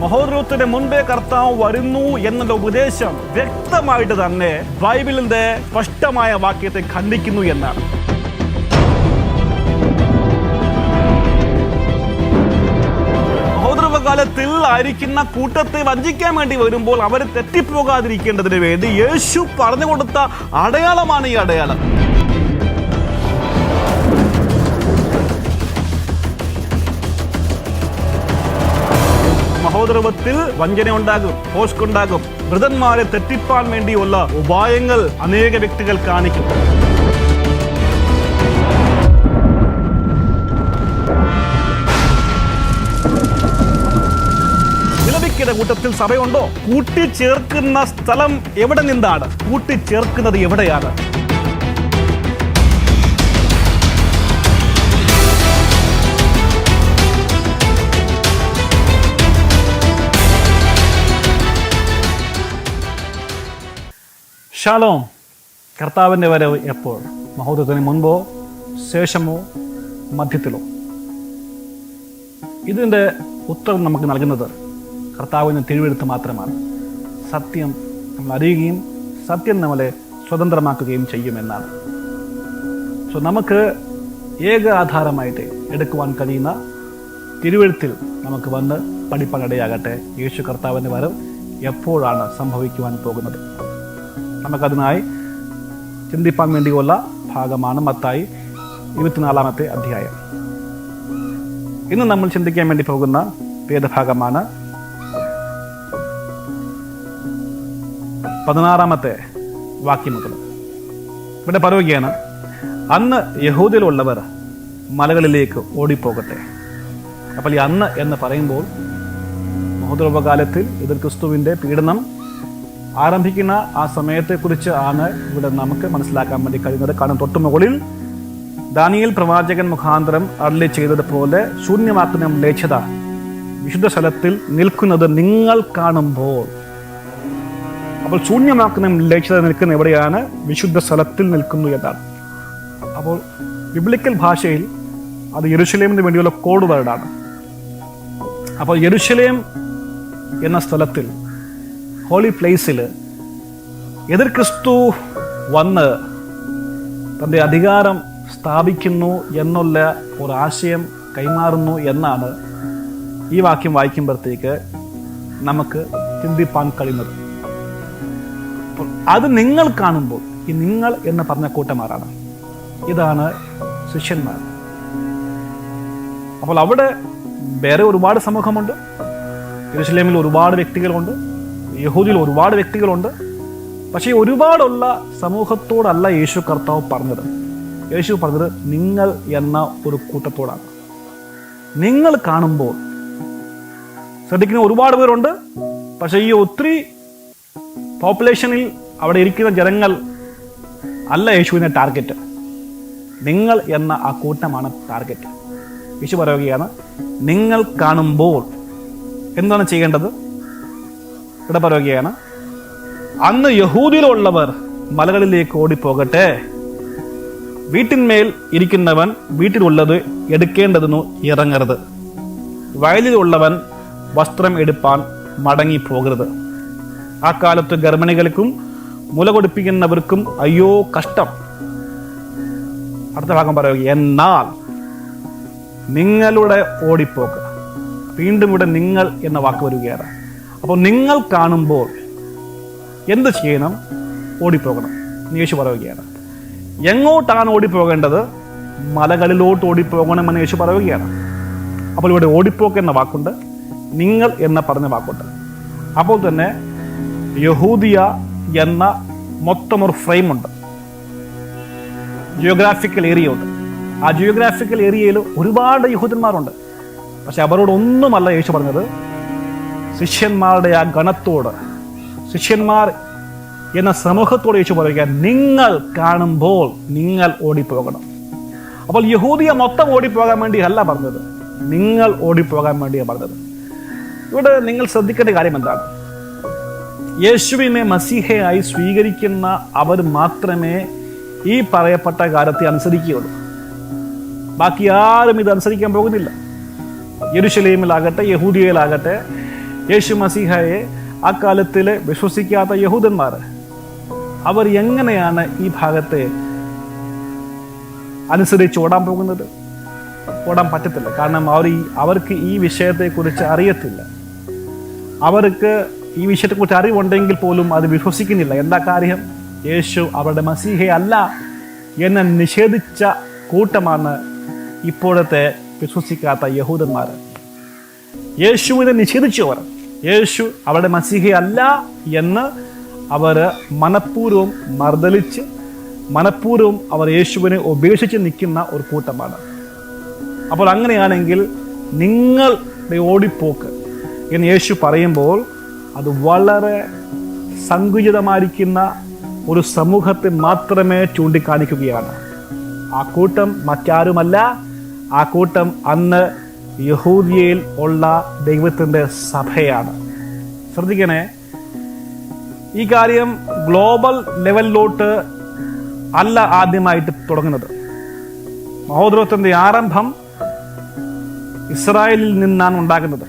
മഹോദരത്തിന് മുൻപേ കർത്താവ് വരുന്നു എന്നുള്ള ഉപദേശം വ്യക്തമായിട്ട് തന്നെ ബൈബിളിന്റെ സ്പഷ്ടമായ വാക്യത്തെ ഖണ്ഡിക്കുന്നു എന്നാണ്. മഹോദരവകാലത്തിൽ ആയിരിക്കുന്ന കൂട്ടത്തെ വഞ്ചിക്കാൻ വേണ്ടി വരുമ്പോൾ അവർ തെറ്റിപ്പോകാതിരിക്കേണ്ടതിന് വേണ്ടി യേശു പറഞ്ഞു കൊടുത്ത അടയാളമാണ് ഈ അടയാളം. മഹോദരവത്തിൽ വഞ്ചന ഉണ്ടാകും പോസ്കുണ്ടാകും മൃതന്മാരെ തെറ്റിപ്പാൻ വേണ്ടിയുള്ള ഉപായങ്ങൾ അനേക വ്യക്തികൾ കാണിക്കും. കൂട്ടത്തിൽ സഭയുണ്ടോ? കൂട്ടിച്ചേർക്കുന്ന സ്ഥലം എവിടെ നിന്നാണ്? കൂട്ടിച്ചേർക്കുന്നത് എവിടെയാണ്? ഷാലോം കർത്താവിന്റെ വരവ് എപ്പോൾ? മഹോദയത്തിന് മുൻപോ ശേഷമോ മധ്യത്തിലോ? ഇതിന്റെ ഉത്തരം നമുക്ക് നൽകുന്നത് കർത്താവിന്റെ തിരുവെഴുത്ത് മാത്രമാണ്. സത്യം നമ്മൾ അറിയുകയും സത്യം നമ്മളെ സ്വതന്ത്രമാക്കുകയും ചെയ്യുമെന്നാണ്. സോ നമുക്ക് ഏക ആധാരമായിട്ട് എടുക്കുവാൻ കഴിയുന്ന തിരുവെഴുത്തിൽ നമുക്ക് വന്ന് പഠിപ്പാനിടയാകട്ടെ. യേശു കർത്താവിന്റെ വരവ് എപ്പോഴാണ് സംഭവിക്കുവാൻ പോകുന്നത്? നമുക്കതിനായി ചിന്തിപ്പാൻ വേണ്ടിയുള്ള ഭാഗമാണ് മത്തായി ഇരുപത്തിനാലാമത്തെ അധ്യായം. ഇന്ന് നമ്മൾ ചിന്തിക്കാൻ വേണ്ടി പോകുന്ന വേദഭാഗമാണ് പതിനാറാമത്തെ വാക്യം മുതൽ ഇവിടെ പറയുകയാണ് അന്ന് യഹൂദിലുള്ളവർ മലകളിലേക്ക് ഓടിപ്പോകട്ടെ. അപ്പോൾ ഈ അന്ന് എന്ന് പറയുമ്പോൾ മഹോദരോപകാലത്തിൽ എതിർ ക്രിസ്തുവിന്റെ പീഡനം ആരംഭിക്കുന്ന ആ സമയത്തെക്കുറിച്ച് ആണ് ഇവിടെ നമുക്ക് മനസ്സിലാക്കാൻ വേണ്ടി കഴിയുന്നത്. കാരണം തൊട്ടു മുകളിൽ ദാനിയൽ പ്രവാചകൻ മുഖാന്തരം അരളി ചെയ്തതുപോലെ ശൂന്യമാക്കുന്ന ലേച്ഛത വിശുദ്ധ സ്ഥലത്തിൽ നിൽക്കുന്നത് നിങ്ങൾ കാണുമ്പോൾ. അപ്പോൾ ശൂന്യമാക്കുന്ന ലേച്ഛത നിൽക്കുന്ന എവിടെയാണ്? വിശുദ്ധ സ്ഥലത്തിൽ നിൽക്കുന്നു എന്നാണ്. അപ്പോൾ ബിബ്ലിക്കൽ ഭാഷയിൽ അത് യെരുശലേമിന് വേണ്ടിയുള്ള കോഡ് വേർഡാണ്. അപ്പോൾ യെരുശലേം എന്ന സ്ഥലത്തിൽ ഹോളി പ്ലേസിൽ എതിർ ക്രിസ്തു വന്ന് തന്റെ അധികാരം സ്ഥാപിക്കുന്നു എന്നുള്ള ഒരു ആശയം കൈമാറുന്നു എന്നാണ് ഈ വാക്യം വായിക്കുമ്പോഴത്തേക്ക് നമുക്ക് ചിന്തിപ്പാൻ കഴിയുന്നത്. അത് നിങ്ങൾ കാണുമ്പോൾ ഈ നിങ്ങൾ എന്ന് പറഞ്ഞ കൂട്ടന്മാരാണ്. ഇതാണ് ശിഷ്യന്മാർ. അപ്പോൾ അവിടെ വേറെ ഒരുപാട് സമൂഹമുണ്ട്. യെരുശലേമിൽ ഒരുപാട് വ്യക്തികളുണ്ട്. യഹൂദിയിൽ ഒരുപാട് വ്യക്തികളുണ്ട്. പക്ഷേ ഒരുപാടുള്ള സമൂഹത്തോടല്ല യേശു കർത്താവ് പറഞ്ഞത്. യേശു പറഞ്ഞത് നിങ്ങൾ എന്ന ഒരു കൂട്ടത്തോടാണ്. നിങ്ങൾ കാണുമ്പോൾ ശ്രദ്ധിക്കുന്ന ഒരുപാട് പേരുണ്ട്. പക്ഷേ ഈ ഒത്തിരി പോപ്പുലേഷനിൽ അവിടെ ഇരിക്കുന്ന ജനങ്ങൾ അല്ല യേശുവിന്റെ ടാർഗറ്റ്. നിങ്ങൾ എന്ന ആ കൂട്ടമാണ് ടാർഗറ്റ്. യേശു പറയുകയാണ് നിങ്ങൾ കാണുമ്പോൾ എന്താണ് ചെയ്യേണ്ടത്? ഇവിടെ പറയുകയാണ് അന്ന് യഹൂദിയിലുള്ളവർ മലകളിലേക്ക് ഓടിപ്പോകട്ടെ. വീട്ടിന്മേൽ ഇരിക്കുന്നവൻ വീട്ടിലുള്ളത് എടുക്കേണ്ടതെന്നു ഇറങ്ങരുത്. വയലിലുള്ളവൻ വസ്ത്രം എടുപ്പാൻ മടങ്ങിപ്പോകരുത്. ആ കാലത്ത് ഗർഭിണികൾക്കും മുല കൊടുപ്പിക്കുന്നവർക്കും അയ്യോ കഷ്ടം. അടുത്ത ഭാഗം പറയുക എന്നാൽ നിങ്ങളുടെ ഓടിപ്പോക്ക്. വീണ്ടും ഇവിടെ നിങ്ങൾ എന്ന വാക്ക് വരികയാണ്. അപ്പോൾ നിങ്ങൾ കാണുമ്പോൾ എന്ത് ചെയ്യണം? ഓടിപ്പോകണം. യേശു പറയുകയാണ്. എങ്ങോട്ടാണ് ഓടിപ്പോകേണ്ടത്? മലകളിലോട്ട് ഓടിപ്പോകണമെന്ന് യേശു പറയുകയാണ്. അപ്പോൾ ഇവിടെ ഓടിപ്പോക്ക് എന്ന വാക്കുണ്ട്. നിങ്ങൾ എന്ന പറഞ്ഞ വാക്കുണ്ട്. അപ്പോൾ തന്നെ യഹൂദിയ എന്ന മൊത്തം ഒരു ഫ്രെയിമുണ്ട് ജിയോഗ്രാഫിക്കൽ ഏരിയ ഉണ്ട്. ആ ജിയോഗ്രാഫിക്കൽ ഏരിയയിൽ ഒരുപാട് യഹൂദന്മാരുണ്ട്. പക്ഷെ അവരോടൊന്നുമല്ല യേശു പറഞ്ഞത്. ശിഷ്യന്മാരുടെ ആ ഗണത്തോട് ശിഷ്യന്മാർ എന്ന സമൂഹത്തോട് യേശു പറയുക നിങ്ങൾ കാണുമ്പോൾ നിങ്ങൾ ഓടിപ്പോകണം. അപ്പോൾ യഹൂദിയ മൊത്തം ഓടിപ്പോകാൻ വേണ്ടി അല്ല പറഞ്ഞത്. നിങ്ങൾ ഓടിപ്പോകാൻ വേണ്ടിയാണ് പറഞ്ഞത്. ഇവിടെ നിങ്ങൾ ശ്രദ്ധിക്കേണ്ട കാര്യം എന്താണ്? യേശുവിനെ മസീഹയായി സ്വീകരിക്കുന്ന അവർ മാത്രമേ ഈ പറയപ്പെട്ട കാര്യത്തെ അനുസരിക്കുകയുള്ളൂ. ബാക്കി ആരും ഇത് അനുസരിക്കാൻ പോകുന്നില്ല. യരുഷലേമിലാകട്ടെ യഹൂദിയയിലാകട്ടെ യേശു മസീഹയെ ആ കാലത്തിൽ വിശ്വസിക്കാത്ത യഹൂദന്മാർ അവർ എങ്ങനെയാണ് ഈ ഭാഗത്തെ അനുസരിച്ച് ഓടാൻ പോകുന്നത്? ഓടാൻ പറ്റത്തില്ല. കാരണം അവർ ഈ അവർക്ക് ഈ വിഷയത്തെക്കുറിച്ച് അറിയത്തില്ല. അവർക്ക് ഈ വിഷയത്തെക്കുറിച്ച് അറിവുണ്ടെങ്കിൽ പോലും അത് വിശ്വസിക്കുന്നില്ല. എന്താ കാര്യം? യേശു അവരുടെ മസീഹയല്ല എന്ന് നിഷേധിച്ച കൂട്ടമാണ് ഇപ്പോഴത്തെ വിശ്വസിക്കാത്ത യഹൂദന്മാർ. യേശുവിനെ നിഷേധിച്ചവർ. യേശു അവരുടെ മസീഹയല്ല എന്ന് അവർ മനഃപൂർവം മർദ്ദലിച്ച് മനഃപൂർവം അവർ യേശുവിനെ ഉപേക്ഷിച്ച് നിൽക്കുന്ന ഒരു കൂട്ടമാണ്. അപ്പോൾ അങ്ങനെയാണെങ്കിൽ നിങ്ങളുടെ ഓടിപ്പോക്ക് എന്ന് യേശു പറയുമ്പോൾ അത് വളരെ സങ്കുചിതമായിരിക്കുന്ന ഒരു സമൂഹത്തെ മാത്രമേ ചൂണ്ടിക്കാണിക്കുകയാണ്. ആ കൂട്ടം മറ്റാരുമല്ല. ആ കൂട്ടം അന്ന് യഹൂദിയയിൽ ഉള്ള ദൈവത്തിന്റെ സഭയാണ്. ശ്രദ്ധിക്കണേ ഈ കാര്യം ഗ്ലോബൽ ലെവലിലോട്ട് അല്ല ആദ്യമായിട്ട് തുടങ്ങുന്നത്. മഹോദരത്തിന്റെ ആരംഭം ഇസ്രായേലിൽ നിന്നാണ് ഉണ്ടാകുന്നത്.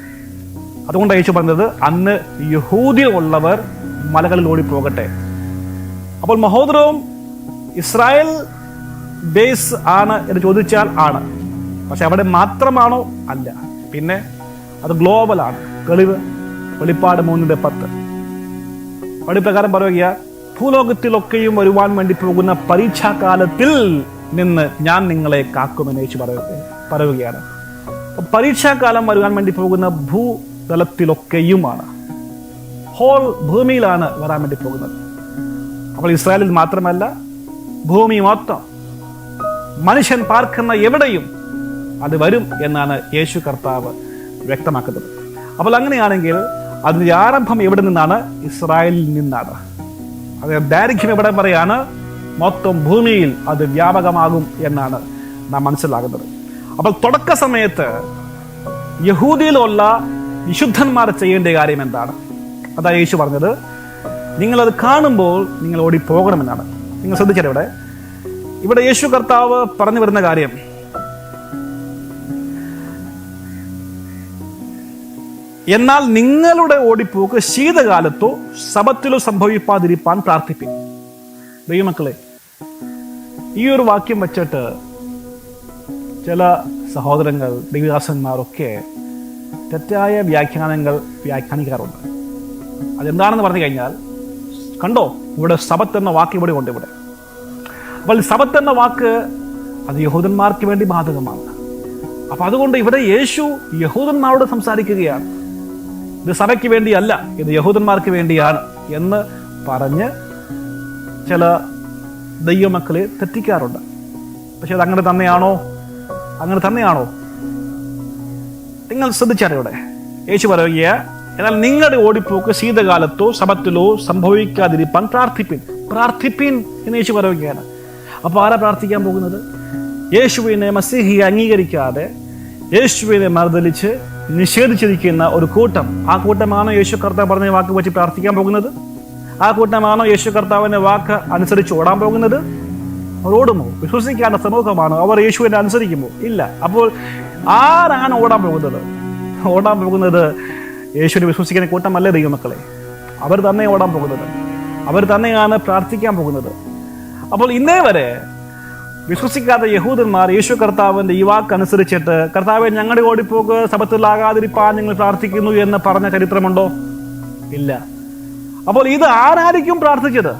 അതുകൊണ്ട് യേശു പറഞ്ഞത് അന്ന് യഹൂദിൽ ഉള്ളവർ മലകളിൽ ഓടിപ്പോകട്ടെ. അപ്പോൾ മഹോദരവും ഇസ്രായേൽ ബേസ് ആണ് എന്ന് ചോദിച്ചാൽ ആണ്. പക്ഷെ അവിടെ മാത്രമാണോ? അല്ല. പിന്നെ അത് ഗ്ലോബലാണ്. തെളിവ്. വെളിപ്പാട് മൂന്നിന്റെ പത്ത്. പഠിപ്രകാരം പറയുക ഭൂലോകത്തിലൊക്കെയും വരുവാൻ വേണ്ടി പോകുന്ന പരീക്ഷാകാലത്തിൽ നിന്ന് ഞാൻ നിങ്ങളെ കാക്കുമെന്ന് യേശു പറയുക പറയുകയാണ്. പരീക്ഷാകാലം വരുവാൻ വേണ്ടി പോകുന്ന ഭൂതലത്തിലൊക്കെയുമാണ്. ഹോൾ ഭൂമിയിലാണ് വരാൻ വേണ്ടി പോകുന്നത്. അപ്പോൾ ഇസ്രായേലിൽ മാത്രമല്ല ഭൂമി മൊത്തം. മനുഷ്യൻ പാർക്കുന്ന എവിടെയും അത് വരും എന്നാണ് യേശു കർത്താവ് വ്യക്തമാക്കുന്നത്. അപ്പോൾ അങ്ങനെയാണെങ്കിൽ അതിന്റെ ആരംഭം എവിടെ നിന്നാണ്? ഇസ്രായേലിൽ നിന്നാണ്. അത് ദൈർഘ്യം എവിടെ പറയാണ്? മൊത്തം ഭൂമിയിൽ അത് വ്യാപകമാകും എന്നാണ് നാം മനസ്സിലാകുന്നത്. അപ്പോൾ തുടക്ക സമയത്ത് യഹൂദിയിലുള്ള വിശുദ്ധന്മാർ ചെയ്യേണ്ട കാര്യം എന്താണ്? അതാ യേശു പറഞ്ഞത് നിങ്ങളത് കാണുമ്പോൾ നിങ്ങൾ ഓടി പോകണമെന്നാണ് നിങ്ങൾ ശ്രദ്ധിച്ചാൽ ഇവിടെ ഇവിടെ യേശു കർത്താവ് പറഞ്ഞു വരുന്ന കാര്യം എന്നാൽ നിങ്ങളുടെ ഓടിപ്പോക്ക് ശീതകാലത്തോ സബത്തിലോ സംഭവിപ്പാതിരിപ്പാൻ പ്രാർത്ഥിപ്പിൻ ദൈവമക്കളെ ഈ ഒരു വാക്യം വച്ചിട്ട് ചില സഹോദരങ്ങൾ ദൈവദാസന്മാരൊക്കെ തെറ്റായ വ്യാഖ്യാനങ്ങൾ വ്യാഖ്യാനിക്കാറുണ്ട്. അതെന്താണെന്ന് പറഞ്ഞു കഴിഞ്ഞാൽ കണ്ടോ ഇവിടെ സബത്ത് എന്ന വാക്ക് ഇവിടെ ഉണ്ട് ഇവിടെ. അപ്പോൾ സബത്ത് എന്ന വാക്ക് അത് യഹൂദന്മാർക്ക് വേണ്ടി ബാധകമാണ്. അപ്പൊ അതുകൊണ്ട് ഇവിടെ യേശു യഹൂദന്മാരോട് സംസാരിക്കുകയാണ്. ഇത് സഭയ്ക്ക് വേണ്ടിയല്ല ഇത് യഹൂദന്മാർക്ക് വേണ്ടിയാണ് എന്ന് പറഞ്ഞ് ചില ദൈവമക്കളെ തെറ്റിക്കാറുണ്ട്. പക്ഷെ അത് അങ്ങനെ തന്നെയാണോ? അങ്ങനെ തന്നെയാണോ? നിങ്ങൾ ശ്രദ്ധിച്ചറിയോടെ യേശു പറയുക എന്നാൽ നിങ്ങളുടെ ഓടിപ്പോക്ക് ശീതകാലത്തോ ശബത്തിലോ സംഭവിക്കാതിരിപ്പാൻ പ്രാർത്ഥിപ്പിൻ. പ്രാർത്ഥിപ്പിൻ എന്ന് യേശു പറയുകയാണ്. അപ്പൊ ആരാ പ്രാർത്ഥിക്കാൻ പോകുന്നത്? യേശുവിനെ മസീഹി അംഗീകരിക്കാതെ യേശുവിനെ മർദ്ദലിച്ച് നിഷേധിച്ചിരിക്കുന്ന ഒരു കൂട്ടം. ആ കൂട്ടമാണോ യേശു കർത്താവ് പറഞ്ഞ വാക്ക് വെച്ച് പ്രാർത്ഥിക്കാൻ പോകുന്നത്? ആ കൂട്ടമാണോ യേശു കർത്താവിന്റെ വാക്ക് അനുസരിച്ച് ഓടാൻ പോകുന്നത്? ഓടുമോ? വിശ്വസിക്കാത്ത സമൂഹമാണോ അവർ യേശുവിനെ അനുസരിക്കുമോ ഇല്ല. അപ്പോൾ ആരാണ് ഓടാൻ പോകുന്നത്? ഓടാൻ പോകുന്നത് യേശുവിനെ വിശ്വസിക്കുന്ന കൂട്ടമല്ല ദൈവമക്കളെ? അവർ തന്നെ ഓടാൻ പോകുന്നത്. അവർ തന്നെയാണ് പ്രാർത്ഥിക്കാൻ പോകുന്നത്. അപ്പോൾ ഇന്നേ വരെ വിശ്വസിക്കാത്ത യഹൂദന്മാർ യേശു കർത്താവിന്റെ ഈ വാക്കനുസരിച്ചിട്ട് കർത്താവെ ഞങ്ങളുടെ ഓടിപ്പോക്ക് സബത്തിലാകാതിരിപ്പാൻ നിങ്ങൾ പ്രാർത്ഥിക്കുന്നു എന്ന് പറഞ്ഞ ചരിത്രമുണ്ടോ? ഇല്ല. അപ്പോൾ ഇത് ആരായിരിക്കും പ്രാർത്ഥിച്ചത്?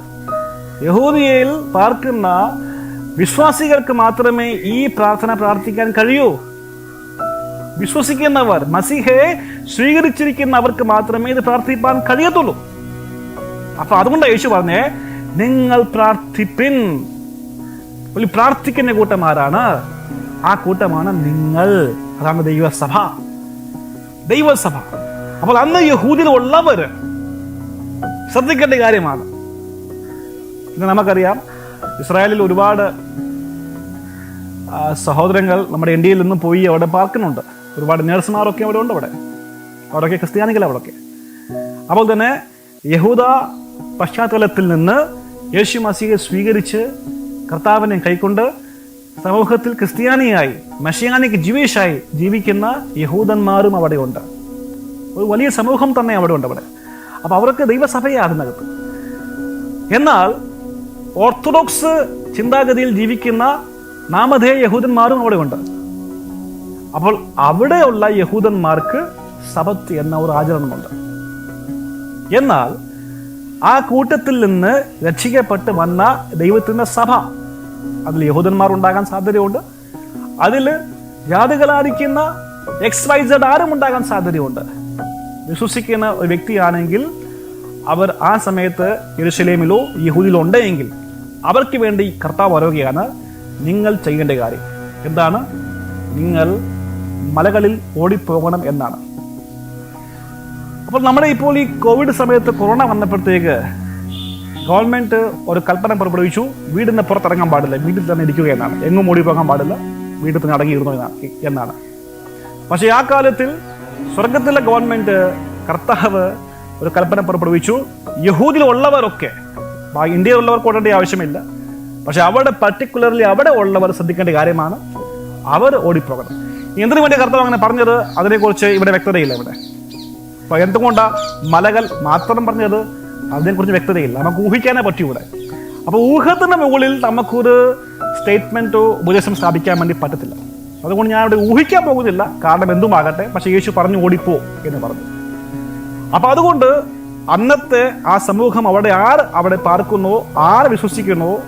യഹൂദിയയിൽ പാർക്കുന്ന വിശ്വാസികൾക്ക് മാത്രമേ ഈ പ്രാർത്ഥന പ്രാർത്ഥിക്കാൻ കഴിയൂ. വിശ്വസിക്കുന്നവർ മസിഹയെ സ്വീകരിച്ചിരിക്കുന്നവർക്ക് മാത്രമേ ഇത് പ്രാർത്ഥിപ്പാൻ കഴിയത്തുള്ളൂ. അപ്പൊ അതുകൊണ്ട് യേശു പറഞ്ഞേ നിങ്ങൾ പ്രാർത്ഥിപ്പിൻ. ഒരു പ്രാർത്ഥിക്കുന്ന കൂട്ടം ആരാണ് ആ കൂട്ടമാണ് നിങ്ങൾ. അതാണ് ദൈവസഭ. ദൈവസഭ. അപ്പോൾ അന്ന് യഹൂദിൽ ഉള്ളവര് ശ്രദ്ധിക്കേണ്ട കാര്യമാണ്. ഇന്ന് നമുക്കറിയാം ഇസ്രായേലിൽ ഒരുപാട് സഹോദരങ്ങൾ നമ്മുടെ ഇന്ത്യയിൽ നിന്നും പോയി അവിടെ പാർക്കുന്നുണ്ട്. ഒരുപാട് നേഴ്സുമാരൊക്കെ അവിടെ ഉണ്ട് അവിടെ. അവരൊക്കെ ക്രിസ്ത്യാനികൾ അവിടെയൊക്കെ. അപ്പോൾ തന്നെ യഹൂദ പശ്ചാത്തലത്തിൽ നിന്ന് യേശു മസീഹെ സ്വീകരിച്ച് കർത്താവിനെ കൈക്കൊണ്ട് സമൂഹത്തിൽ ക്രിസ്ത്യാനിയായി മഷിയാനിക്ക് ജീവീഷായി ജീവിക്കുന്ന യഹൂദന്മാരും അവിടെയുണ്ട്. ഒരു വലിയ സമൂഹം തന്നെ അവിടെ ഉണ്ട് അവിടെ. അപ്പോൾ അവർക്ക് ദൈവസഭയെ അതിനകത്ത് എന്നാൽ ഓർത്തഡോക്സ് ചിന്താഗതിയിൽ ജീവിക്കുന്ന നാമധേയ യഹൂദന്മാരും അവിടെ ഉണ്ട് അപ്പോൾ അവിടെയുള്ള യഹൂദന്മാർക്ക് സബത്ത് എന്ന ഒരു ആചരണമുണ്ട്. എന്നാൽ ആ കൂട്ടത്തിൽ നിന്ന് രക്ഷിക്കപ്പെട്ട് വന്ന ദൈവത്തിന്റെ സഭ അതിൽ യഹൂദന്മാർ ഉണ്ടാകാൻ സാധ്യതയുണ്ട്. അതിൽ ജാതികളായിരിക്കുന്ന എക്സ് വൈ സെഡ് ആരും ഉണ്ടാകാൻ സാധ്യതയുണ്ട്. വിശ്വസിക്കുന്ന ഒരു വ്യക്തിയാണെങ്കിൽ അവർ ആ സമയത്ത് യരുഷലേമിലോ യഹൂദിലോ ഉണ്ടെങ്കിൽ അവർക്ക് വേണ്ടി കർത്താവ് വരവുകയാണ് നിങ്ങൾ ചെയ്യേണ്ട കാര്യം. എന്താണ്? നിങ്ങൾ മലകളിൽ ഓടിപ്പോകണം എന്നാണ്. അപ്പോൾ നമ്മുടെ ഇപ്പോൾ ഈ കോവിഡ് സമയത്ത് കൊറോണ വന്നപ്പോഴത്തേക്ക് ഗവൺമെന്റ് ഒരു കൽപ്പന പുറപ്പെടുവിച്ചു. വീടിന് പുറത്തിറങ്ങാൻ പാടില്ല. വീട്ടിൽ തന്നെ ഇരിക്കുക എന്നാണ്. എങ്ങും ഓടി പോകാൻ പാടില്ല. വീട്ടിൽ തന്നെ അടങ്ങിയിരുന്നു എന്നാണ്. എന്നാണ്. പക്ഷേ ആ കാലത്തിൽ സ്വർഗത്തിലെ ഗവൺമെന്റ് കർത്താവ് ഒരു കൽപ്പന പുറപ്പെടുവിച്ചു. യഹൂദിലുള്ളവരൊക്കെ ഇന്ത്യയിൽ ഇന്ത്യയിലുള്ളവർക്ക് ഓടേണ്ട ആവശ്യമില്ല. പക്ഷെ അവിടെ പർട്ടിക്കുലർലി അവിടെ ഉള്ളവർ ശ്രദ്ധിക്കേണ്ട കാര്യമാണ് അവർ ഓടിപ്പോകണം. എന്തിനു വേണ്ടി കർത്താവ് അങ്ങനെ പറഞ്ഞത്? അതിനെക്കുറിച്ച് ഇവിടെ വ്യക്തതയില്ല ഇവിടെ. അപ്പൊ എന്തുകൊണ്ടാ മലകൾ മാത്രം പറഞ്ഞത്? അതിനെക്കുറിച്ച് വ്യക്തതയില്ല. നമുക്ക് ഊഹിക്കാനേ പറ്റൂ ഇവിടെ. അപ്പൊ ഊഹത്തിന് മുകളിൽ നമുക്കൊരു സ്റ്റേറ്റ്മെന്റോ ഉപദേശം സ്ഥാപിക്കാൻ വേണ്ടി പറ്റത്തില്ല. അതുകൊണ്ട് ഞാൻ അവിടെ ഊഹിക്കാൻ പോകുന്നില്ല. കാരണം എന്തുമാകട്ടെ പക്ഷെ യേശു പറഞ്ഞു ഓടിപ്പോ എന്ന് പറഞ്ഞു. അപ്പൊ അതുകൊണ്ട് അന്നത്തെ ആ സമൂഹം അവിടെ ആർ അവിടെ പാർക്കുന്നോ ആര് വിശ്വസിക്കുന്നോ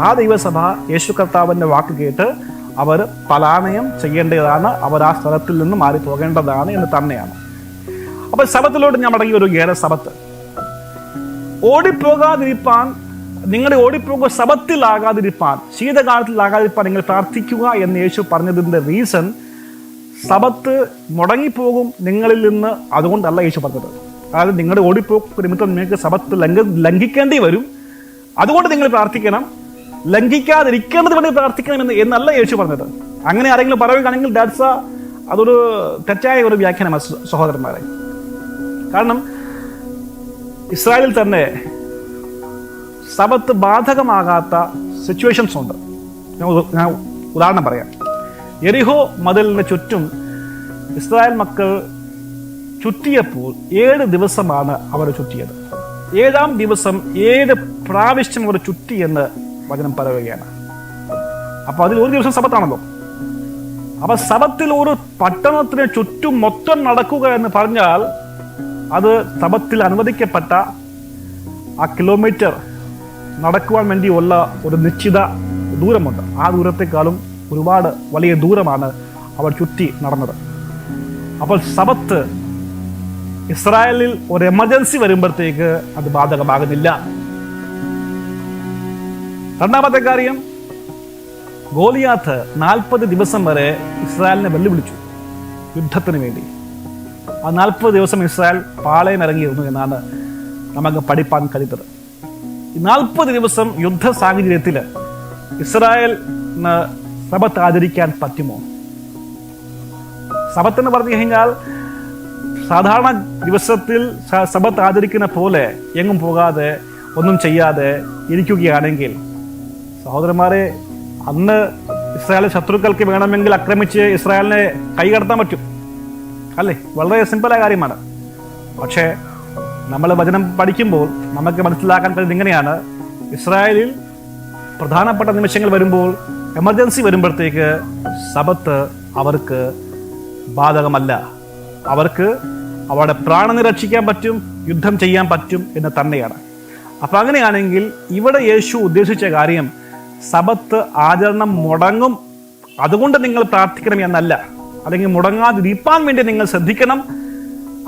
ആ ദൈവസഭ യേശു കർത്താവിന്റെ വാക്ക് കേട്ട് അവർ പലായനം ചെയ്യേണ്ടതാണ്. അവർ ആ സ്ഥലത്തിൽ നിന്ന് മാറി പോകേണ്ടതാണ് എന്ന് തന്നെയാണ്. അപ്പൊ ശബത്തിലോട്ട് ഞാൻ മടങ്ങി ഒരു ഏറെ ശബത്ത് ഓടിപ്പോകാതിരിപ്പാൻ നിങ്ങളുടെ ഓടിപ്പോകുക ശബത്തിലാകാതിരിപ്പാൻ ശീതകാലത്തിലാകാതിരിപ്പാൻ നിങ്ങൾ പ്രാർത്ഥിക്കുക എന്ന് യേശു പറഞ്ഞതിന്റെ റീസൺ സബത്ത് മുടങ്ങിപ്പോകും നിങ്ങളിൽ നിന്ന് അതുകൊണ്ടല്ല യേശു പറഞ്ഞത്. അതായത് നിങ്ങളുടെ ഓടിപ്പോക്ക് നിമിത്തം നിങ്ങൾക്ക് സബത്ത് ലംഘ ലംഘിക്കേണ്ടി വരും. അതുകൊണ്ട് നിങ്ങൾ പ്രാർത്ഥിക്കണം. ലംഘിക്കാതിരിക്കേണ്ടത് വേണ്ടി പ്രാർത്ഥിക്കണം എന്ന് എന്നല്ല യേശു പറഞ്ഞത്. അങ്ങനെ ആരെങ്കിലും പറയുകയാണെങ്കിൽ ദാറ്റ്സ് അതൊരു തെറ്റായ ഒരു വ്യാഖ്യാനമാണ് സഹോദരന്മാരെ. കാരണം ഇസ്രായേലിൽ തന്നെ സബത്ത് ബാധകമാകാത്ത സിറ്റുവേഷൻസ് ഉണ്ട്. ഞാൻ ഉദാഹരണം പറയാം. എറിഹോ മതിലിന് ചുറ്റും ഇസ്രായേൽ മക്കൾ ചുറ്റിയപ്പോൾ ഏഴ് ദിവസമാണ് അവർ ചുറ്റിയത്. ഏഴാം ദിവസം ഏഴ് പ്രാവശ്യം അവർ ചുറ്റി എന്ന് വചനം പറയുകയാണ്. അപ്പൊ അതിൽ ഒരു ദിവസം സബത്താണല്ലോ. അപ്പൊ സബത്തിൽ ഒരു പട്ടണത്തിന് ചുറ്റും മൊത്തം നടക്കുക എന്ന് പറഞ്ഞാൽ അത് തപത്തിൽ അനുവദിക്കപ്പെട്ട ആ കിലോമീറ്റർ നടക്കുവാൻ വേണ്ടിയുള്ള ഒരു നിശ്ചിത ദൂരമുണ്ട്. ആ ദൂരത്തെക്കാളും ഒരുപാട് വലിയ ദൂരമാണ് അവർ ചുറ്റി നടന്നത്. അപ്പോൾ സബത്ത് ഇസ്രായേലിൽ ഒരു എമർജൻസി വരുമ്പോഴത്തേക്ക് അത് ബാധകമാകുന്നില്ല. രണ്ടാമത്തെ കാര്യം ഗോലിയാത്ത് നാൽപ്പത് ദിവസം വരെ ഇസ്രായേലിനെ വെല്ലുവിളിച്ചു യുദ്ധത്തിന് വേണ്ടി. നാൽപ്പത് ദിവസം ഇസ്രായേൽ പാളയം ഇറങ്ങിയിരുന്നു എന്നാണ് നമുക്ക് പഠിപ്പാൻ കഴിയുന്നത്. നാൽപ്പത് ദിവസം യുദ്ധ സാഹചര്യത്തിൽ ഇസ്രായേൽ സബത്ത് ആചരിക്കാൻ പറ്റുമോ? സബത്ത് എന്ന് പറഞ്ഞു കഴിഞ്ഞാൽ സാധാരണ ദിവസത്തിൽ സബത്ത് ആചരിക്കുന്ന പോലെ എങ്ങും പോകാതെ ഒന്നും ചെയ്യാതെ ഇരിക്കുകയാണെങ്കിൽ സഹോദരന്മാരെ അന്ന് ഇസ്രായേൽ ശത്രുക്കൾക്ക് വേണമെങ്കിൽ ആക്രമിച്ച് ഇസ്രായേലിനെ കൈകടത്താൻ പറ്റും. അല്ലേ? വളരെ സിമ്പിളായ കാര്യമാണ്. പക്ഷേ നമ്മൾ വചനം പഠിക്കുമ്പോൾ നമുക്ക് മനസ്സിലാക്കാൻ കഴിയുന്നത് ഇങ്ങനെയാണ്. ഇസ്രായേലിൽ പ്രധാനപ്പെട്ട നിമിഷങ്ങൾ വരുമ്പോൾ എമർജൻസി വരുമ്പോഴത്തേക്ക് സബത്ത് അവർക്ക് ബാധകമല്ല. അവർക്ക് അവരുടെ പ്രാണനെ രക്ഷിക്കാൻ പറ്റും യുദ്ധം ചെയ്യാൻ പറ്റും എന്ന് തന്നെയാണ്. അപ്പം അങ്ങനെയാണെങ്കിൽ ഇവിടെ യേശു ഉദ്ദേശിച്ച കാര്യം സബത്ത് ആചരണം മുടങ്ങും അതുകൊണ്ട് നിങ്ങൾ പ്രാർത്ഥിക്കണം എന്നല്ല. അല്ലെങ്കിൽ മുടങ്ങാതിരിക്കാൻ വേണ്ടി നിങ്ങൾ ശ്രദ്ധിക്കണം.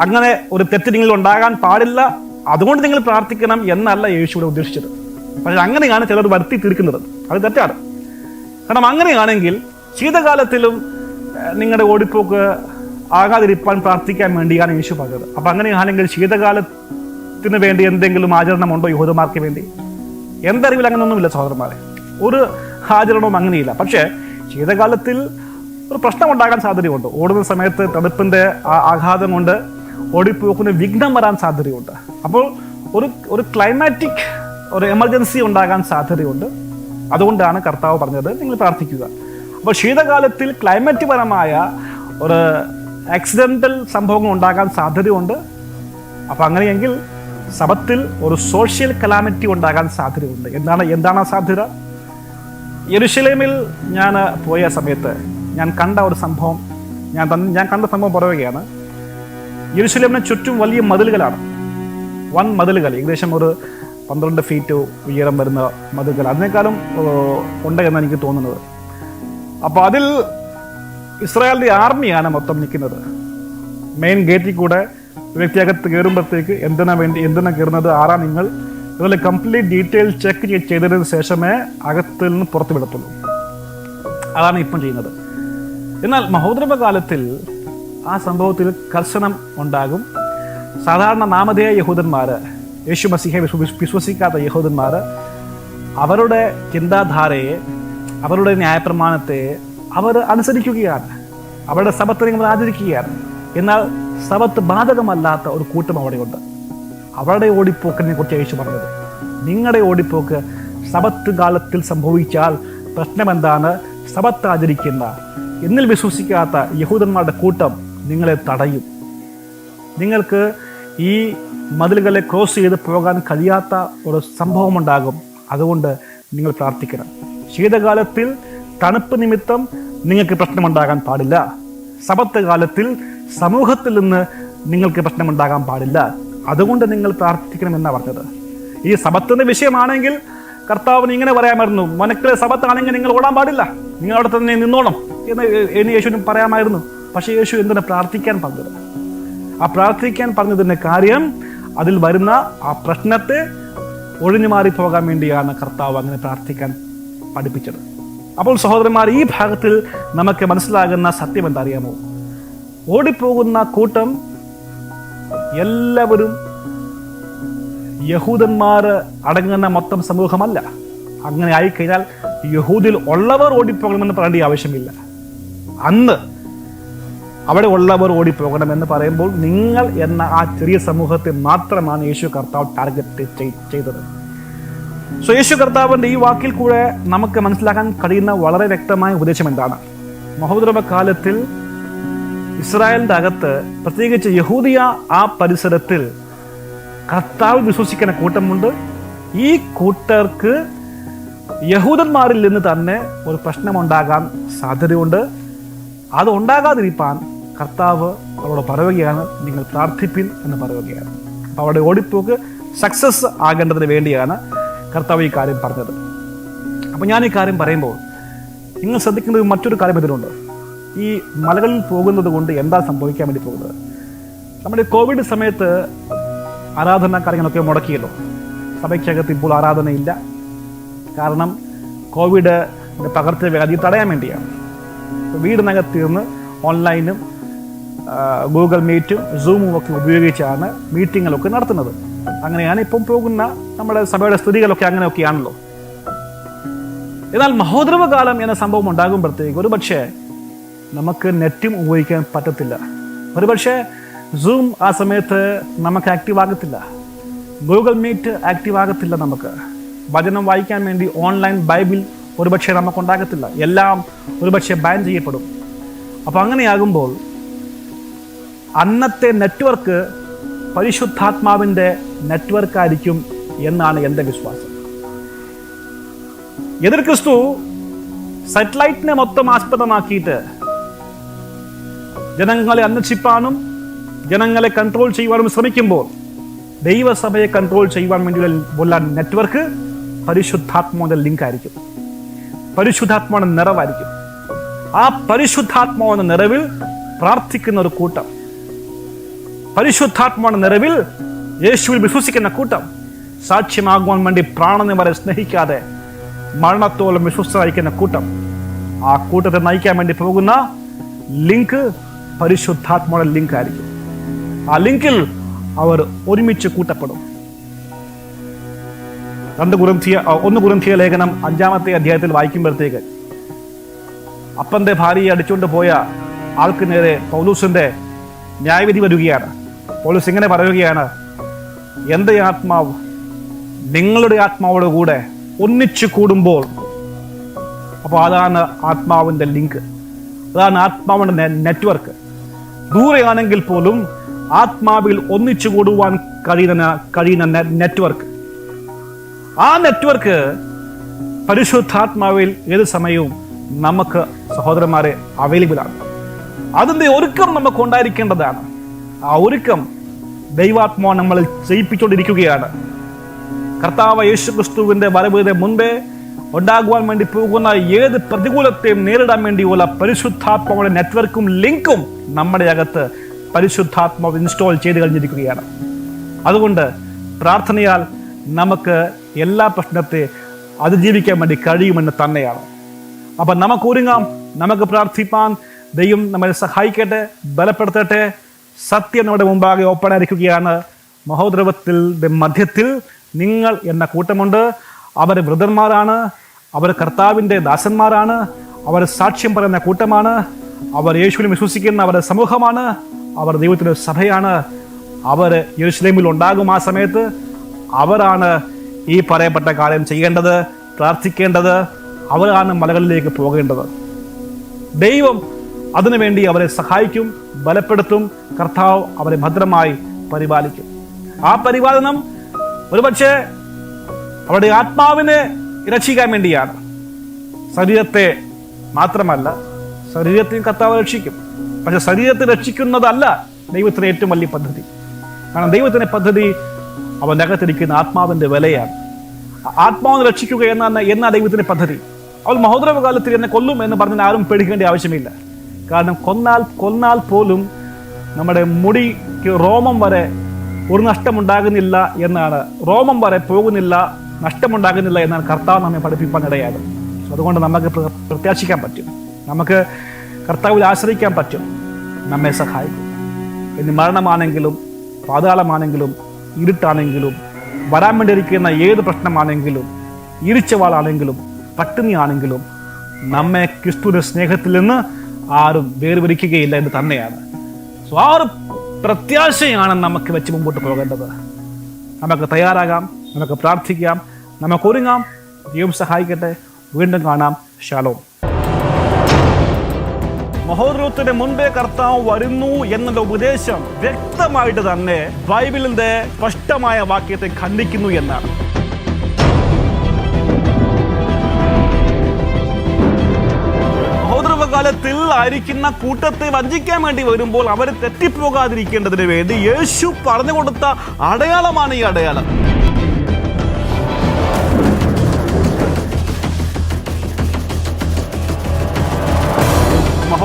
അങ്ങനെ ഒരു തെറ്റ് നിങ്ങൾ ഉണ്ടാകാൻ പാടില്ല. അതുകൊണ്ട് നിങ്ങൾ പ്രാർത്ഥിക്കണം എന്നല്ല യേശുവിടെ ഉദ്ദേശിച്ചത്. പക്ഷെ അങ്ങനെയാണ് ചിലർ വരുത്തി തീർക്കുന്നത്. അത് തെറ്റാണ്. കാരണം അങ്ങനെയാണെങ്കിൽ ശീതകാലത്തിലും നിങ്ങളുടെ ഓടിപ്പോക്ക് ആകാതിരിപ്പാൻ പ്രാർത്ഥിക്കാൻ വേണ്ടിയാണ് യേശു പറഞ്ഞത്. അപ്പൊ അങ്ങനെയാണെങ്കിൽ ശീതകാലത്തിന് വേണ്ടി എന്തെങ്കിലും ആചരണം ഉണ്ടോ യഹൂദന്മാർക്ക് വേണ്ടി? എന്തറിവിൽ അങ്ങനെയൊന്നുമില്ല സഹോദരന്മാരെ. ഒരു ആചരണവും അങ്ങനെയില്ല. പക്ഷേ ശീതകാലത്തിൽ ഒരു പ്രശ്നം ഉണ്ടാകാൻ സാധ്യതയുണ്ട്. ഓടുന്ന സമയത്ത് തണുപ്പിന്റെ ആ ആഘാതം കൊണ്ട് ഓടിപ്പോക്കുന്ന വിഘ്നം വരാൻ സാധ്യതയുണ്ട്. അപ്പോൾ ഒരു ഒരു ക്ലൈമാറ്റിക് ഒരു എമർജൻസി ഉണ്ടാകാൻ സാധ്യതയുണ്ട്. അതുകൊണ്ടാണ് കർത്താവ് പറഞ്ഞത് നിങ്ങൾ പ്രാർത്ഥിക്കുക. അപ്പോൾ ശീതകാലത്തിൽ ക്ലൈമറ്റ് പരമായ ഒരു ആക്സിഡന്റൽ സംഭവങ്ങൾ ഉണ്ടാകാൻ സാധ്യതയുണ്ട്. അപ്പം അങ്ങനെയെങ്കിൽ സഭത്തിൽ ഒരു സോഷ്യൽ കലാമിറ്റി ഉണ്ടാകാൻ സാധ്യതയുണ്ട്. എന്താണ് എന്താണ് സാധ്യത? യെരുഷലേമിൽ ഞാൻ പോയ സമയത്ത് ഞാൻ കണ്ട ഒരു സംഭവം ഞാൻ ഞാൻ കണ്ട സംഭവം പറയുകയാണ്. യെരുഷലേമിന് ചുറ്റും വലിയ മതിലുകളാണ്. വൻ മതിലുകൾ. ഏകദേശം ഒരു പന്ത്രണ്ട് ഫീറ്റ് ഉയരം വരുന്ന മതിലുകൾ. അതിനേക്കാളും ഉണ്ട് എന്നാണ് എനിക്ക് തോന്നുന്നത്. അപ്പോൾ അതിൽ ഇസ്രായേലിന്റെ ആർമിയാണ് മൊത്തം നിൽക്കുന്നത്. മെയിൻ ഗേറ്റിൽ കൂടെ വ്യക്തിയകത്ത് കയറുമ്പോഴത്തേക്ക് എന്തിനാ വേണ്ടി എന്തിനാ കയറുന്നത്? ആരാ നിങ്ങൾ? ഇതിൽ കംപ്ലീറ്റ് ഡീറ്റെയിൽ ചെക്ക് ചെയ്തതിന് ശേഷമേ അകത്തിൽ നിന്ന് പുറത്തു വിടത്തുള്ളൂ അതാണ് ഇപ്പം ചെയ്യുന്നത്. എന്നാൽ മഹോദരവ കാലത്തിൽ ആ സംഭവത്തിൽ കർശനം ഉണ്ടാകും. സാധാരണ നാമധേയ യഹൂദന്മാർ യേശു മസിഹെ വിശ്വസിക്കാത്ത യഹൂദന്മാർ അവരുടെ ചിന്താധാരയെ അവരുടെ ന്യായപ്രമാണത്തെ അവർ അനുസരിക്കുകയാണ്. അവരുടെ സബത്തിനെ അവർ ആചരിക്കുകയാണ്. എന്നാൽ സബത്ത് ബാധകമല്ലാത്ത ഒരു കൂട്ടം അവിടെയുണ്ട്. അവരുടെ ഓടിപ്പോക്കിനെ കുറിച്ച് യേശു പറഞ്ഞത് നിങ്ങളുടെ ഓടിപ്പോക്ക് സബത്ത് കാലത്തിൽ സംഭവിച്ചാൽ പ്രശ്നമെന്താണ്? സബത്ത് ആചരിക്കുന്ന എന്നിൽ വിശ്വസിക്കാത്ത യഹൂദന്മാരുടെ കൂട്ടം നിങ്ങളെ തടയും. നിങ്ങൾക്ക് ഈ മതിലുകളെ ക്രോസ് ചെയ്ത് പോകാൻ കഴിയാത്ത ഒരു സംഭവം ഉണ്ടാകും അതുകൊണ്ട് നിങ്ങൾ പ്രാർത്ഥിക്കണം. ശീതകാലത്തിൽ തണുപ്പ് നിമിത്തം നിങ്ങൾക്ക് പ്രശ്നമുണ്ടാകാൻ പാടില്ല. സബത്ത് കാലത്തിൽ സമൂഹത്തിൽ നിന്ന് നിങ്ങൾക്ക് പ്രശ്നമുണ്ടാകാൻ പാടില്ല. അതുകൊണ്ട് നിങ്ങൾ പ്രാർത്ഥിക്കണമെന്നാണ് പറഞ്ഞത്. ഈ സപത്തിന്റെ വിഷയമാണെങ്കിൽ കർത്താവിന് ഇങ്ങനെ പറയാമായിരുന്നു. മനക്കിലെ സപത്താണെങ്കിൽ നിങ്ങൾ ഓടാൻ പാടില്ല. നിങ്ങൾ അവിടെ തന്നെ നിന്നോണം. എന്ന് എന്ന് യേശുവിനും പറയാമായിരുന്നു. പക്ഷേ യേശു എന്തിനാ പ്രാർത്ഥിക്കാൻ പറഞ്ഞത്? ആ പ്രാർത്ഥിക്കാൻ പറഞ്ഞതിന്റെ കാര്യം അതിൽ വരുന്ന ആ പ്രശ്നത്തെ ഒഴിഞ്ഞു മാറി പോകാൻ വേണ്ടിയാണ് കർത്താവ് അങ്ങനെ പ്രാർത്ഥിക്കാൻ പഠിപ്പിച്ചത്. അപ്പോൾ സഹോദരന്മാർ ഈ ഭാഗത്തിൽ നമുക്ക് മനസ്സിലാകുന്ന സത്യം എന്താ അറിയാമോ ഓടിപ്പോകുന്ന കൂട്ടം എല്ലാവരും യഹൂദന്മാർ അടങ്ങുന്ന മൊത്തം സമൂഹമല്ല. അങ്ങനെ ആയിക്കഴിഞ്ഞാൽ യഹൂദിൽ ഉള്ളവർ ഓടിപ്പോകണമെന്ന് പറയേണ്ട ആവശ്യമില്ല. അന്ന് അവിടെ ഉള്ളവർ ഓടിപ്പോകണമെന്ന് പറയുമ്പോൾ നിങ്ങൾ എന്ന ആ ചെറിയ സമൂഹത്തെ മാത്രമാണ് യേശു കർത്താവ് ടാർഗറ്റ് ചെയ്- ചെയ്തത്. സോ യേശു കർത്താവിന്റെ ഈ വാക്കിൽ കൂടെ നമുക്ക് മനസ്സിലാക്കാൻ കഴിയുന്ന വളരെ വ്യക്തമായ ഉപദേശം എന്താണ്? മഹോദ്രവ കാലത്തിൽ ഇസ്രായേലിന്റെ അകത്ത് പ്രത്യേകിച്ച് യഹൂദിയ ആ പരിസരത്തിൽ കർത്താവ് വിശ്വസിക്കുന്ന കൂട്ടമുണ്ട്. ഈ കൂട്ടർക്ക് യഹൂദന്മാരിൽ നിന്ന് തന്നെ ഒരു പ്രശ്നമുണ്ടാകാൻ സാധ്യതയുണ്ട്. അത് ഉണ്ടാകാതിരിക്കാൻ കർത്താവ് അവരോട് പറയുകയാണ് നിങ്ങൾ പ്രാർത്ഥിപ്പിൻ എന്ന് പറയുകയാണ്. അപ്പോൾ അവിടെ ഓടിപ്പോക്ക് സക്സസ് ആകേണ്ടതിന് വേണ്ടിയാണ് കർത്താവ് ഈ കാര്യം പറഞ്ഞത്. അപ്പോൾ ഞാൻ ഈ കാര്യം പറയുമ്പോൾ നിങ്ങൾ ശ്രദ്ധിക്കുന്നത് മറ്റൊരു കാര്യം ഇതിലുണ്ട്. ഈ മലകളിൽ പോകുന്നത് കൊണ്ട് എന്താ സംഭവിക്കാൻ വേണ്ടി പോകുന്നത്? നമ്മുടെ കോവിഡ് സമയത്ത് ആരാധന കാര്യങ്ങളൊക്കെ മുടക്കിയല്ലോ. സഭയ്ക്കകത്ത് ഇപ്പോൾ ആരാധനയില്ല. കാരണം കോവിഡ് പകർച്ചവ്യാധി തടയാൻ വേണ്ടിയാണ്. അപ്പോൾ വീടിനകത്തിരുന്ന് ഓൺലൈനും ഗൂഗിൾ മീറ്റും സൂമും ഒക്കെ ഉപയോഗിച്ചാണ് മീറ്റിങ്ങുകളൊക്കെ നടത്തുന്നത്. അങ്ങനെയാണ് ഇപ്പം പോകുന്ന നമ്മുടെ സഭയുടെ സ്ഥിതികളൊക്കെ അങ്ങനെയൊക്കെയാണല്ലോ. എന്നാൽ മഹോദ്രവ കാലം എന്ന സംഭവം ഉണ്ടാകുമ്പോഴത്തേക്ക് ഒരു പക്ഷേ നമുക്ക് നെറ്റും ഉപയോഗിക്കാൻ പറ്റത്തില്ല. ഒരുപക്ഷെ സൂം ആ സമയത്ത് നമുക്ക് ആക്റ്റീവ് ആകത്തില്ല. ഗൂഗിൾ മീറ്റ് ആക്റ്റീവ് ആകത്തില്ല നമുക്ക്. വചനം വായിക്കാൻ വേണ്ടി ഓൺലൈൻ ബൈബിൾ ഒരുപക്ഷെ നമുക്കുണ്ടാകത്തില്ല. എല്ലാം ഒരുപക്ഷെ ബാൻ ചെയ്യപ്പെടും. അപ്പോൾ അങ്ങനെയാകുമ്പോൾ അന്നത്തെ നെറ്റ്വർക്ക് പരിശുദ്ധാത്മാവിന്റെ നെറ്റ്വർക്കായിരിക്കും എന്നാണ് എന്റെ വിശ്വാസം. എതിർ ക്രിസ്തു സാറ്റലൈറ്റിനെ മൊത്തം ആസ്പദമാക്കിയിട്ട് ജനങ്ങളെ അന്വേഷിപ്പാനും ജനങ്ങളെ കൺട്രോൾ ചെയ്യുവാനും ശ്രമിക്കുമ്പോൾ ദൈവസഭയെ കൺട്രോൾ ചെയ്യുവാൻ വേണ്ടിയുള്ള നെറ്റ്വർക്ക് പരിശുദ്ധാത്മാവിന്റെ ലിങ്ക് ആയിരിക്കും പരിശുദ്ധാത്മാവിന്റെ നിറവായിരിക്കും. ആ പരിശുദ്ധാത്മാവിന്റെ നിറവിൽ പ്രാർത്ഥിക്കുന്ന ഒരു കൂട്ടം. പരിശുദ്ധാത്മാവിന്റെ നിറവിൽ യേശുവിൽ വിശ്വസിക്കുന്ന കൂട്ടം. സാക്ഷ്യമാകുവാൻ വേണ്ടി പ്രാണനെ വരെ സ്നേഹിക്കാതെ മരണത്തോളം വിശ്വസ്തരായിരിക്കുന്ന കൂട്ടം. ആ കൂട്ടത്തെ നയിക്കാൻ വേണ്ടി പോകുന്ന ലിങ്ക് പരിശുദ്ധാത്മാവിന്റെ ലിങ്ക് ആയിരിക്കും ആ ലിങ്കിൽ അവർ ഒരുമിച്ച് കൂട്ടപ്പെടും. രണ്ട് കുറിന്തിയ ഒന്ന് കുറിന്തിയ ലേഖനം അഞ്ചാമത്തെ അധ്യായത്തിൽ വായിക്കുമ്പോഴത്തേക്ക് അപ്പന്റെ ഭാര്യയെ അടിച്ചുകൊണ്ട് പോയ ആൾക്ക് നേരെ പൗലൂസിന്റെ ന്യായവിധി വരികയാണ്. പൗലൂസ് ഇങ്ങനെ പറയുകയാണ് എന്റെ ആത്മാവ് നിങ്ങളുടെ ആത്മാവോട് കൂടെ ഒന്നിച്ചു കൂടുമ്പോൾ അപ്പോൾ അതാണ് ആത്മാവിന്റെ ലിങ്ക്. അതാണ് ആത്മാവിന്റെ നെറ്റ്വർക്ക്. ദൂരെയാണെങ്കിൽ പോലും ആത്മാവിൽ ഒന്നിച്ചു കൂടുവാൻ കഴിയുന്ന കഴിയുന്ന നെറ്റ്വർക്ക്. ആ നെറ്റ്വർക്ക് പരിശുദ്ധാത്മാവിൽ ഏത് സമയവും നമുക്ക് സഹോദരന്മാരെ അവൈലബിൾ ആണ്. അതിന്റെ ഒരുക്കം നമുക്ക് ഉണ്ടായിരിക്കേണ്ടതാണ്. ആ ഒരുക്കം ദൈവാത്മാ നമ്മളിൽ ചെയ്യിപ്പിച്ചുകൊണ്ടിരിക്കുകയാണ് കർത്താവ് യേശു ക്രിസ്തുവിന്റെ വരവിന് മുൻപേ ഉണ്ടാകുവാൻ വേണ്ടി പോകുന്ന ഏത് പ്രതികൂലത്തെയും നേരിടാൻ വേണ്ടിയുള്ള പരിശുദ്ധാത്മാവുടെ നെറ്റ്വർക്കും ലിങ്കും നമ്മുടെ അകത്ത് പരിശുദ്ധാത്മാവ് ഇൻസ്റ്റാൾ ചെയ്ത് കഴിഞ്ഞിരിക്കുകയാണ്. അതുകൊണ്ട് പ്രാർത്ഥനയാൽ നമുക്ക് എല്ലാ പ്രശ്നത്തെ അതിജീവിക്കാൻ വേണ്ടി കഴിയുമെന്ന് തന്നെയാണ്. അപ്പൊ നമുക്ക് ഒരുങ്ങാം നമുക്ക് പ്രാർത്ഥിപ്പാൻ ദൈവം നമ്മളെ സഹായിക്കട്ടെ ബലപ്പെടുത്തട്ടെ. സത്യം നമ്മുടെ മുമ്പാകെ ഓപ്പണായിരിക്കുകയാണ് മഹോദ്രവത്തിൽ മധ്യത്തിൽ നിങ്ങൾ എന്ന കൂട്ടമുണ്ട്. അവർ വൃതന്മാരാണ് അവർ കർത്താവിന്റെ ദാസന്മാരാണ് അവർ സാക്ഷ്യം പറയുന്ന കൂട്ടമാണ്. അവർ യേശുവിനെ വിശ്വസിക്കുന്ന അവരുടെ സമൂഹമാണ്. അവർ ദൈവത്തിന്റെ സഭയാണ്. അവർ യേശുലേമിൽ ഉണ്ടാകും ആ സമയത്ത്. അവരാണ് ഈ പറയപ്പെട്ട കാര്യം ചെയ്യേണ്ടത് പ്രാർത്ഥിക്കേണ്ടത് അവരാണ് മലകളിലേക്ക് പോകേണ്ടത്. ദൈവം അതിനുവേണ്ടി അവരെ സഹായിക്കും ബലപ്പെടുത്തും കർത്താവ് അവരെ ഭദ്രമായി പരിപാലിക്കും. ആ പരിപാലനം ഒരുപക്ഷെ അവരുടെ ആത്മാവിനെ രക്ഷിക്കാൻ വേണ്ടിയാണ്. ശരീരത്തെ മാത്രമല്ല ശരീരത്തെയും കർത്താവ് രക്ഷിക്കും. പക്ഷെ ശരീരത്തെ രക്ഷിക്കുന്നതല്ല ദൈവത്തിന് ഏറ്റവും വലിയ പദ്ധതി. കാരണം ദൈവത്തിന്റെ പദ്ധതി അവന്റെ അകത്തിരിക്കുന്ന ആത്മാവിന്റെ വിലയാണ്. ആത്മാവിനെ രക്ഷിക്കുക എന്ന എന്ന ദൈവത്തിന്റെ പദ്ധതി. അവൾ മഹോദരവ കാലത്തിൽ എന്നെ കൊല്ലും എന്ന് പറഞ്ഞാൽ ആരും പേടിക്കേണ്ട ആവശ്യമില്ല. കാരണം കൊന്നാൽ കൊന്നാൽ പോലും നമ്മുടെ മുടിക്ക് റോമം വരെ ഒരു നഷ്ടമുണ്ടാകുന്നില്ല എന്നാണ്. റോമം വരെ പോകുന്നില്ല നഷ്ടമുണ്ടാകുന്നില്ല എന്നാണ് കർത്താവ് നമ്മെ പഠിപ്പിക്കാൻ ഇടയായത്. അതുകൊണ്ട് നമുക്ക് പ്രത്യാശിക്കാൻ പറ്റും. നമുക്ക് കർത്താവിൽ ആശ്രയിക്കാൻ പറ്റും. നമ്മെ സഹായിക്കും. ഇനി മരണമാണെങ്കിലും പാതാളമാണെങ്കിലും ഇരുട്ടാണെങ്കിലും വരാൻ വേണ്ടിയിരിക്കുന്ന ഏത് പ്രശ്നമാണെങ്കിലും ഇരിച്ചവാളാണെങ്കിലും പട്ടിണിയാണെങ്കിലും നമ്മെ ക്രിസ്തുവിന്റെ സ്നേഹത്തിൽ നിന്ന് ആരും വേർപിരിക്കുകയില്ല എന്ന് തന്നെയാണ്. സോ ആ ഒരു പ്രത്യാശയാണ് നമുക്ക് വെച്ച് മുമ്പോട്ട് പോകേണ്ടത്. നമുക്ക് തയ്യാറാകാം നമുക്ക് പ്രാർത്ഥിക്കാം നമുക്ക് ഒരുങ്ങാം. ദൈവം സഹായിക്കട്ടെ. വീണ്ടും കാണാം. ശാലോം. മഹോദരത്തിന് മുൻപേ കർത്താവ് വരുന്നു എന്നുള്ള ഉപദേശം വ്യക്തമായിട്ട് തന്നെ ബൈബിളിന്റെ സ്പഷ്ടമായ വാക്യത്തെ ഖണ്ഡിക്കുന്നു എന്നാണ്. മഹോദരവകാലത്തിൽ ആയിരിക്കുന്ന കൂട്ടത്തെ വഞ്ചിക്കാൻ വേണ്ടി വരുമ്പോൾ അവരെ തെറ്റിപ്പോകാതിരിക്കേണ്ടതിന് വേണ്ടി യേശു പറഞ്ഞു കൊടുത്ത അടയാളമാണ് ഈ അടയാളം.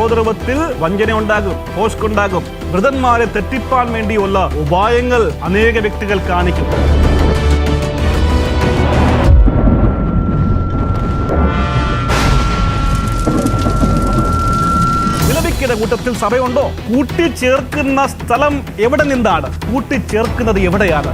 മഹോദരവത്തിൽ വഞ്ചന ഉണ്ടാകും പോസ്കുണ്ടാകും വൃതന്മാരെ തെറ്റിപ്പാൻ വേണ്ടിയുള്ള ഉപായങ്ങൾ അനേക വ്യക്തികൾ കാണിക്കും. കൂട്ടത്തിൽ സഭയുണ്ടോ? കൂട്ടിച്ചേർക്കുന്ന സ്ഥലം എവിടെ നിന്നാണ്? കൂട്ടിച്ചേർക്കുന്നത് എവിടെയാണ്?